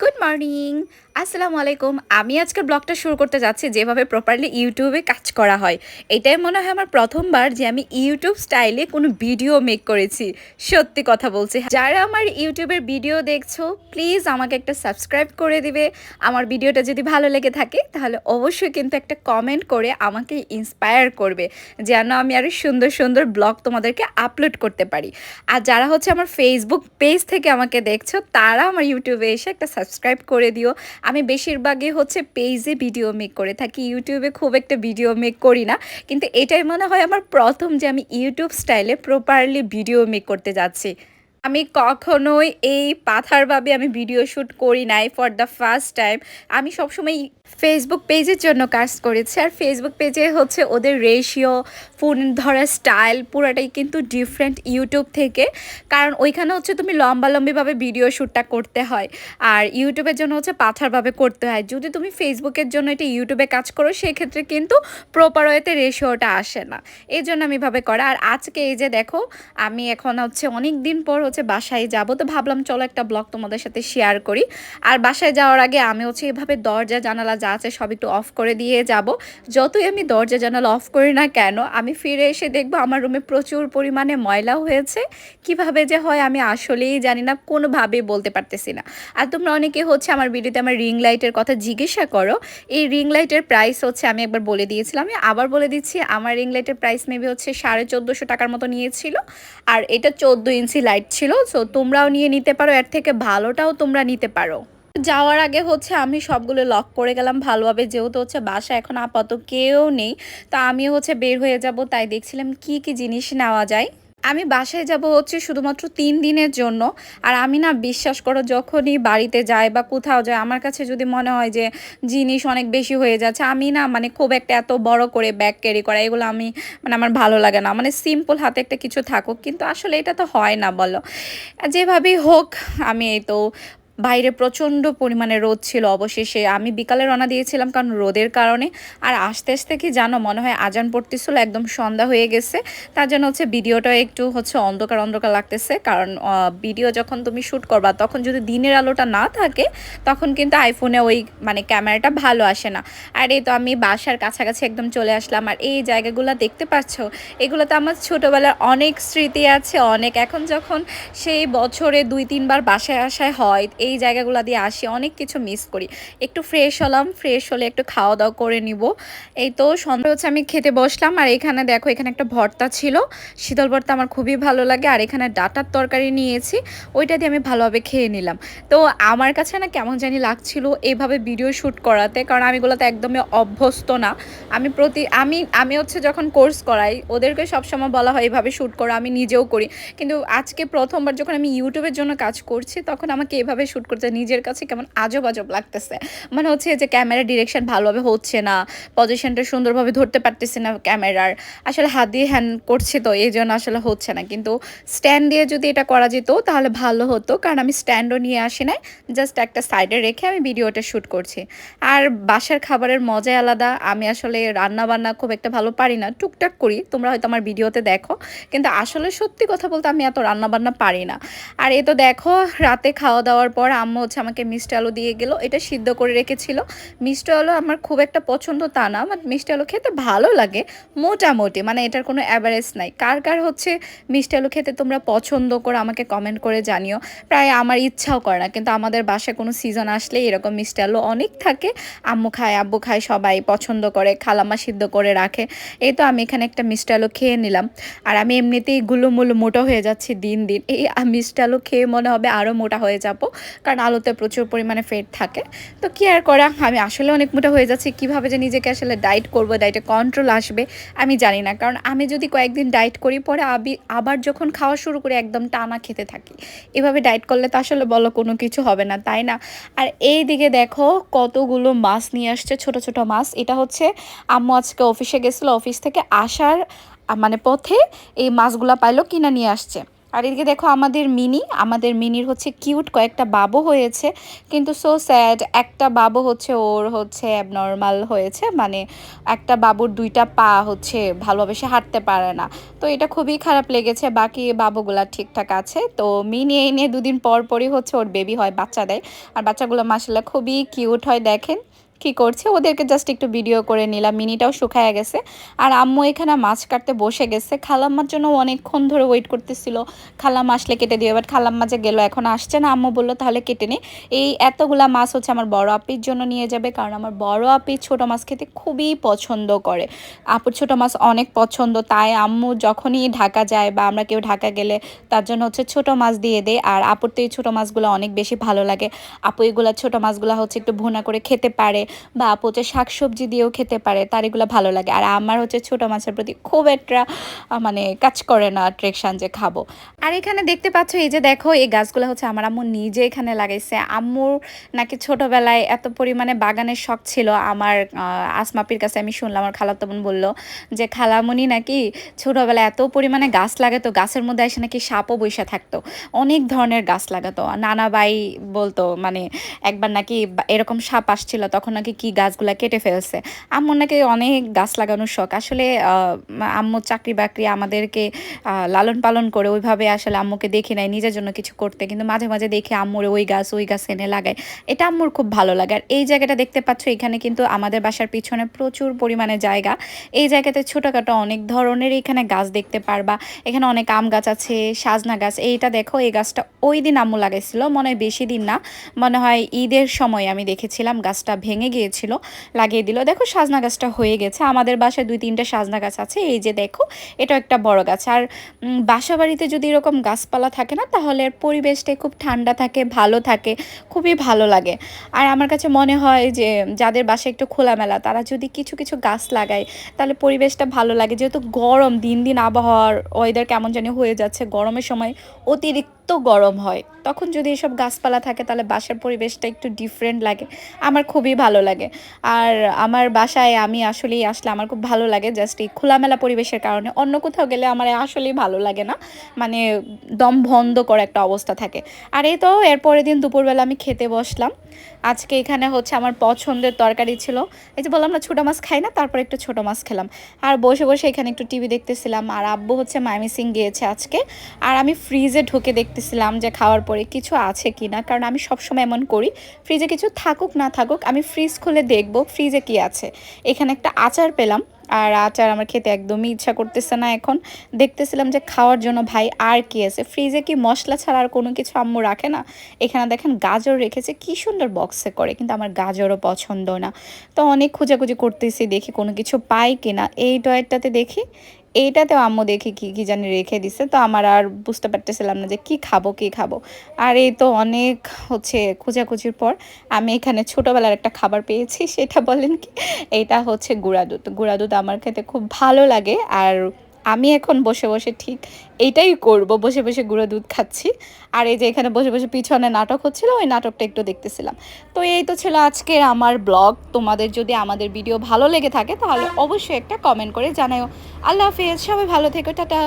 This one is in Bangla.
গুড মর্নিং আসসালামু আলাইকুম আমি আজকের ব্লগটা শুরু করতে যাচ্ছি যেভাবে প্রপারলি ইউটিউবে কাজ করা হয়। এটাই মনে হয় আমার প্রথমবার যে আমি ইউটিউব স্টাইলে কোনো ভিডিও মেক করেছি। সত্যি কথা বলছি। যারা আমার ইউটিউবের ভিডিও দেখছ প্লিজ আমাকে একটা সাবস্ক্রাইব করে দিবে। আমার ভিডিওটা যদি ভালো লেগে থাকে, তাহলে অবশ্যই কিন্তু একটা কমেন্ট করে আমাকে ইন্সপায়ার করবে, যেন আমি আরও সুন্দর সুন্দর ব্লগ তোমাদেরকে আপলোড করতে পারি। আর যারা হচ্ছে আমার ফেসবুক পেজ থেকে আমাকে দেখছ, তারা আমার ইউটিউবে এসে একটা করে দিও। আমি বেশিরভাগই হচ্ছে পেজে ভিডিও মেক করে থাকি, ইউটিউবে খুব একটা ভিডিও মেক করি না। কিন্তু এটাই মনে হয় আমার প্রথম যে আমি ইউটিউব স্টাইলে প্রপারলি ভিডিও মেক করতে যাচ্ছি। আমি কখনোই এই পাথারভাবে আমি ভিডিও শ্যুট করি নাই ফর দ্য ফার্স্ট টাইম আমি সবসময় ফেসবুক পেজের জন্য কাজ করেছি। আর ফেসবুক পেজে হচ্ছে ওদের রেশিও ফোন ধরার স্টাইল পুরোটাই কিন্তু ডিফারেন্ট ইউটিউব থেকে। কারণ ওইখানে হচ্ছে তুমি লম্বা লম্বিভাবে ভিডিও শ্যুটটা করতে হয়। আর ইউটিউবের জন্য হচ্ছে পাথারভাবে করতে হয়। যদি তুমি ফেসবুকের জন্য এটা ইউটিউবে কাজ করো, সেক্ষেত্রে কিন্তু প্রপার ওয়েতে রেশিওটা আসে না। এই জন্য আমি ভাবে করা। আর আজকে এই যে দেখো, আমি এখন হচ্ছে অনেক দিন পর হচ্ছে বাসায় যাব। তো ভাবলাম চলো একটা ব্লগ তোমাদের সাথে শেয়ার করি। আর বাসায় যাওয়ার আগে আমি হচ্ছে এভাবে দরজা, জানালা যা আছে সব একটু অফ করে দিয়ে যাব। যতই আমি দরজা, জানালা অফ করি না কেন, আমি ফিরে এসে দেখব আমার রুমে প্রচুর পরিমাণে ময়লা হয়েছে। কীভাবে যে হয় আমি আসলেই জানি না, কোনোভাবেই বলতে পারতেছি না। আর তোমরা অনেকে হচ্ছে আমার ভিডিওতে আমার রিং লাইটের কথা জিজ্ঞাসা করো। এই রিং লাইটের প্রাইস হচ্ছে আমি একবার বলে দিয়েছিলাম। আমি আবার বলে দিচ্ছি, আমার রিং লাইটের প্রাইস মেবি হচ্ছে সাড়ে চোদ্দোশো টাকার মতো নিয়েছিল। আর এটা চোদ্দ ইঞ্চি লাইট ছিল সো তোমরাও নিয়ে নিতে পারো, এর থেকে ভালোটাও তোমরা নিতে পারো। যাওয়ার আগে হচ্ছে আমি সবগুলো লক করে গেলাম, ভালোভাবে যেহেতু হচ্ছে বাসা এখন আপাতত কেউ নেই, তা আমি হচ্ছে বের হয়ে যাব, তাই দেখছিলাম কি কি জিনিস নেওয়া যায়। আমি বাসায় যাব হচ্ছে শুধুমাত্র তিন দিনের জন্য। আর আমি না বিশ্বাস করো, যখনই বাড়িতে যাই বা কোথাও যায় আমার কাছে যদি মনে হয় যে জিনিস অনেক বেশি হয়ে যাচ্ছে, আমি না মানে খুব একটা এত বড় করে ব্যাগ ক্যারি করা, এগুলো আমি মানে আমার ভালো লাগে না। মানে সিম্পল হাতে একটা কিছু থাকুক, কিন্তু আসলে এটা তো হয় না বলো। যেভাবেই হোক, আমি এই তো বাইরে প্রচণ্ড পরিমাণে রোদ ছিল অবশেষে। আমি বিকালে রওনা দিয়েছিলাম কারণ রোদের কারণে। আর আস্তে আস্তে কি জানো, মনে হয় আজান পড়তেছিল, একদম সন্ধ্যা হয়ে গেছে। তার জন্য হচ্ছে ভিডিওটা একটু হচ্ছে অন্ধকার অন্ধকার লাগতেছে। কারণ ভিডিও যখন তুমি শ্যুট করবা, তখন যদি দিনের আলোটা না থাকে, তখন কিন্তু আইফোনে ওই মানে ক্যামেরাটা ভালো আসে না। আর এই তো আমি বাসার কাছাকাছি একদম চলে আসলাম। আর এই জায়গাগুলো দেখতে পাচ্ছ এগুলো তো আমার ছোটোবেলার অনেক স্মৃতি আছে, অনেক। এখন যখন সেই বছরে দুই, তিনবার বাসায় আসায় হয় এই জায়গাগুলো দিয়ে আসি, অনেক কিছু মিস করি। একটু ফ্রেশ হলাম ফ্রেশ হলে একটু খাওয়া দাওয়া করে নিব। এই তো সন্ধ্যা হচ্ছে, আমি খেতে বসলাম। আর এখানে দেখো, এখানে একটা ভর্তা ছিল। শীতল ভর্তা আমার খুবই ভালো লাগে। আর এখানে ডাটার তরকারি নিয়েছি। ওইটা দিয়ে আমি ভালোভাবে খেয়ে নিলাম। তো আমার কাছে না কেমন জানি লাগছিল এইভাবে ভিডিও শ্যুট করাতে। কারণ আমি এগুলোতে একদমই অভ্যস্ত না। আমি প্রতি, আমি আমি হচ্ছে যখন কোর্স করাই, ওদেরকে সবসময় বলা হয় এইভাবে শ্যুট করো, আমি নিজেও করি। কিন্তু আজকে প্রথমবার যখন আমি ইউটিউবের জন্য কাজ করছি, তখন আমাকে এভাবে শ্যুট করতে নিজের কাছে কেমন আজব আজব লাগতেছে। মানে হচ্ছে যে ক্যামেরা ডিরেকশন ভালোভাবে হচ্ছে না পজিশনটা সুন্দরভাবে ধরতে পারতেছে না ক্যামেরার আসলে হাত দিয়ে হ্যান্ড করছে তো, এই জন্য আসলে হচ্ছে না। কিন্তু স্ট্যান্ড দিয়ে যদি এটা করা যেত, তাহলে ভালো হতো। কারণ আমি স্ট্যান্ডও নিয়ে আসি নাই জাস্ট একটা সাইডে রেখে আমি ভিডিওটা শ্যুট করছি। আর বাসার খাবারের মজাই আলাদা। আমি আসলে রান্না বান্না খুব একটা ভালো পারি না। টুকটাক করি, তোমরা হয়তো আমার ভিডিওতে দেখো। কিন্তু আসলে সত্যি কথা বলতে আমি এত রান্না বান্না পারি না। আর এ তো দেখো, রাতে খাওয়া দাওয়ার পর আম্মু হচ্ছে আমাকে মিষ্টি আলু দিয়ে গেলো। এটা সিদ্ধ করে রেখেছিল। মিষ্টি আলু আমার খুব একটা পছন্দ তা না বাট মিষ্টি আলু খেতে ভালো লাগে, মোটামুটি। মানে এটার কোনো অ্যাভারেজ নাই। কার কার হচ্ছে মিষ্টি আলু খেতে তোমরা পছন্দ করো আমাকে কমেন্ট করে জানিও। প্রায় আমার ইচ্ছাও করে না, কিন্তু আমাদের বাসায় কোনো সিজন আসলে এরকম মিষ্টি আলু অনেক থাকে। আম্মু খায়, আব্বু খায়, সবাই পছন্দ করে খালামা সিদ্ধ করে রাখে। এই তো আমি এখানে একটা মিষ্টি আলু খেয়ে নিলাম। আর আমি এমনিতেই গুলোমুলো মোটা হয়ে যাচ্ছি দিন দিন। এই মিষ্টি আলু খেয়ে মনে হবে আরও মোটা হয়ে যাব। কারণ আলুতে প্রচুর পরিমাণে ফেট থাকে। তো কি আর করা আমি আসলে অনেক মোটা হয়ে যাচ্ছি, কীভাবে যে নিজেকে আসলে ডায়েট করব ডায়েটে কন্ট্রোল আসবে, আমি জানি না। কারণ আমি যদি কয়েকদিন ডায়েট করি, পরে আবি, আবার যখন খাওয়া শুরু করি, একদম টানা খেতে থাকি। এভাবে ডায়েট করলে তো আসলে বলো কোনো কিছু হবে না, তাই না? আর এই দিকে দেখো, কতগুলো মাছ নিয়ে আসছে, ছোট ছোট মাছ। এটা হচ্ছে আম্মু আজকে অফিসে গেছিল অফিস থেকে আসার মানে পথে এই মাছগুলা পাইলো, কিনা নিয়ে আসছে। আর এদিকে দেখো আমাদের মিনি, আমাদের মিনির হচ্ছে কিউট কয়েকটা বাবু হয়েছে, কিন্তু সো স্যাড একটা বাবু হচ্ছে ওর হচ্ছে অ্যাবনর্মাল হয়েছে মানে একটা বাবুর দুইটা পা হচ্ছে ভালোভাবে সে হাঁটতে পারে না। তো এটা খুবই খারাপ লেগেছে, বাকি বাবুগুলা ঠিকঠাক আছে। তো মিনি এই নিয়ে দুদিন পর পরই হচ্ছে ওর বেবি হয়, বাচ্চা দেয়। আর বাচ্চাগুলো মাসাল্লাহ খুবই কিউট হয়, দেখেন। কি করছে? ওদেরকে জাস্ট একটু ভিডিও করে নিলাম। মিনিটাও শুকায় গেছে। আর আম্মু এখানে মাছ কাটতে বসে গেছে। খালাম্মার জন্য অনেকক্ষণ ধরে ওয়েট করতেছিল। খালাম্মা আসলে কেটে দিও বাট খালাম্মা যে গেলো, এখন আসছে না। আম্মু বলল, তাহলে কেটে নে। এই এতগুলা মাছ হচ্ছে আমার বড় আপির জন্য নিয়ে যাবে, কারণ আমার বড় আপি ছোট মাছ খেতে খুবই পছন্দ করে। আপুর ছোট মাছ অনেক পছন্দ। তাই আম্মু যখনই ঢাকা যায় বা আমরা কেউ ঢাকা গেলে, তার জন্য হচ্ছে ছোট মাছ দিয়ে দেয়। আর আপুর তো এই ছোটো মাছগুলো অনেক বেশি ভালো লাগে। আপু এগুলো ছোটো মাছগুলো হচ্ছে একটু ভুনা করে খেতে পারে। বা হচ্ছে শাকসবজি দিয়েও খেতে পারে, তার এগুলো ভালো লাগে। আর আমার হচ্ছে ছোটো মাছের প্রতি খুব একটা মানে কাজ করে না অ্যাট্রাকশান যে খাব। আর এখানে দেখতে পাচ্ছ এই যে দেখো, এই গাছগুলো হচ্ছে আমার আম্মু নিজে এখানে লাগাইছে। আম্মুর নাকি ছোটোবেলায় এত পরিমাণে বাগানের শখ ছিল। আমার আসমাপির কাছে আমি শুনলাম, আমার খালাতো বোন বলল যে খালামণি নাকি ছোটোবেলায় এত পরিমাণে গাছ লাগাতো, গাছের মধ্যে এসে নাকি সাপও বৈশা থাকতো। অনেক ধরনের গাছ লাগাতো। নানা বাই বলতো মানে একবার নাকি এরকম সাপ আসছিল, তখন নাকি কি গাছগুলা কেটে ফেলছে? আম্মুর নাকি অনেক গাছ লাগানোর শখ। আসলে আম্মুর চাকরি বাকরি আমাদেরকে লালন পালন করে ওইভাবে আসলে আম্মুকে দেখি নাই, নিজের জন্য কিছু করতে। কিন্তু মাঝে মাঝে দেখি আম্মুর ওই গাছ ওই গাছ এনে লাগায়। এটা আম্মুর খুব ভালো লাগে। আর এই জায়গাটা দেখতে পাচ্ছ, এখানে কিন্তু আমাদের বাসার পিছনে প্রচুর পরিমাণে জায়গা। এই জায়গাতে ছোটোখাটো অনেক ধরনের এখানে গাছ দেখতে পারবা। এখানে অনেক আম গাছ আছে, সাজনা গাছ। এইটা দেখো, এই গাছটা ওই দিন আম্মু লাগাইছিল, মনে হয় বেশি দিন না। মনে হয় ঈদের সময় আমি দেখেছিলাম গাছটা ভেঙে গিয়েছিল, লাগিয়ে দিল। দেখো সাজনা গাছটা হয়ে গেছে। আমাদের বাসায় দুই তিনটে সাজনা গাছ আছে। এই যে দেখো এটা একটা বড় গাছ। আর বাসা বাড়িতে যদি এরকম গাছপালা থাকে না, তাহলে পরিবেশটাই খুব ঠান্ডা থাকে, ভালো থাকে, খুবই ভালো লাগে। আর আমার কাছে মনে হয় যে, যাদের বাসায় একটু খোলামেলা, তারা যদি কিছু কিছু গাছ লাগায়, তাহলে পরিবেশটা ভালো লাগে। যেহেতু গরম, দিন দিন আবহাওয়ার ওয়েদার কেমন জানি হয়ে যাচ্ছে। গরমের সময় অতিরিক্ত গরম হয়। তখন যদি এসব গাছপালা থাকে তাহলে বাসার পরিবেশটা একটু ডিফারেন্ট লাগে। আমার খুবই ভালো লাগে। আর আমার বাসায় আমি আসলেই আসলে আমার খুব ভালো লাগে জাস্ট এই খোলামেলা পরিবেশের কারণে। অন্য কোথাও গেলে আমার আসলেই ভালো লাগে না। মানে দম বন্ধ করা একটা অবস্থা থাকে। আর এই তো এরপরের দিন দুপুরবেলা আমি খেতে বসলাম। আজকে এখানে হচ্ছে আমার পছন্দের তরকারি ছিল। এই যে বললাম না, ছোটো মাছ খাই না, তারপর একটু ছোটো মাছ খেলাম। আর বসে বসে এখানে একটু টিভি দেখতেছিলাম। আর আব্বু হচ্ছে মাইমিসিং গিয়েছে আজকে। আর আমি ফ্রিজে ঢুকে দেখতেছিলাম যে খাওয়ার পরে কিছু আছে কি না কারণ আমি সবসময় এমন করি ফ্রিজে কিছু থাকুক, না থাকুক, আমি ফ্রিজ খুলে দেখব ফ্রিজে কি আছে। এখানে একটা আচার পেলাম, আর আচার আমার খেতে একদমই ইচ্ছা করতেছে না এখন। দেখতেছিলাম যে খাওয়ার জন্য, ভাই, আর কি আছে? ফ্রিজে কি মশলা ছাড়া আর কোনো কিছু আম্মু রাখে না? এখানে দেখেন গাজর রেখেছে, কি সুন্দর বক্সে করে, কিন্তু আমার গাজরও পছন্দ না। তো অনেক খোঁজাখুঁজি করতেছি, দেখি কোনো কিছু পাই কিনা। এই টয়েরটাতে দেখি এইটাতেও আম্মু দেখি কি কি জানি রেখে দিছে। তো আমার আর বুঝতে পারতেছিলাম না যে কি খাব কি খাব। আর এই তো অনেক হচ্ছে খোঁজাখুঁজির পর আমি এখানে ছোটোবেলার একটা খাবার পেয়েছি, সেটা বলেন কি? এটা হচ্ছে গুঁড়া দুধ। গুঁড়া দুধ আমার খেতে খুব ভালো লাগে। আর আমি এখন বসে বসে ঠিক এইটাই করব। বসে বসে গুঁড়ো দুধ খাচ্ছি। আর এই যে এখানে বসে বসে পিছনে নাটক হচ্ছিল, ওই নাটকটা একটু দেখতেছিলাম। তো এই তো ছিল আজকের আমার ব্লগ। তোমাদের যদি আমাদের ভিডিও ভালো লেগে থাকে, তাহলে অবশ্যই একটা কমেন্ট করে জানাও আল্লাহ হাফিজ, সবাই ভালো থেকো, টাটা।